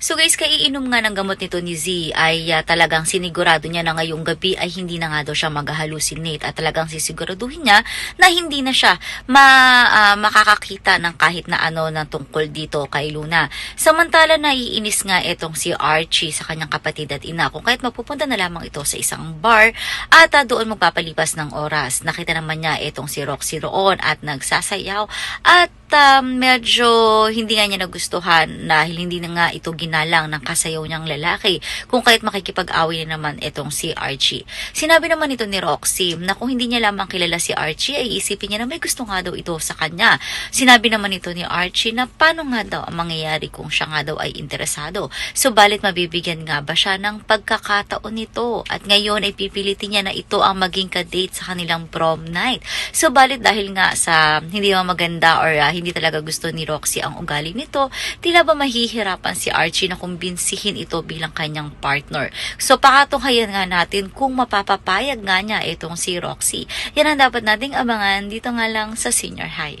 So guys, kaiinom nga ng gamot nito ni Z ay ah, talagang sinigurado niya na ngayong gabi ay hindi na nga daw siya mag-hallucinate at talagang sisiguraduhin niya na hindi na siya ma, ah, makakakita ng kahit na ano na tungkol dito kay Luna. Samantala naiinis nga itong si Archie sa kanyang kapatid at ina kung kahit mapupunta na lamang ito sa isang bar at ah, doon magpapalipas ng oras. Nakita naman niya itong si Roxy roon at nagsasayaw at um, medyo hindi nga niya nagustuhan dahil hindi na nga ito ginalang ng kasayaw niyang lalaki kung kahit makikipag-away na naman itong si Archie. Sinabi naman ito ni Roxy na kung hindi niya lamang kilala si Archie ay isipin niya na may gusto nga daw ito sa kanya. Sinabi naman ito ni Archie na paano nga daw ang mangyayari kung siya nga daw ay interesado. Subalit mabibigyan nga ba siya ng pagkakataon nito at ngayon ay pipilitin niya na ito ang maging kadate sa kanilang prom night. Subalit dahil nga sa hindi naman maganda or ah, hindi talaga gusto ni Roxy ang ugali nito, tila ba mahihirapan si Archie na kumbinsihin ito bilang kanyang partner. So pakatunghayan nga natin kung mapapapayag nga niya itong si Roxy. Yan ang dapat nating abangan dito nga lang sa senior high.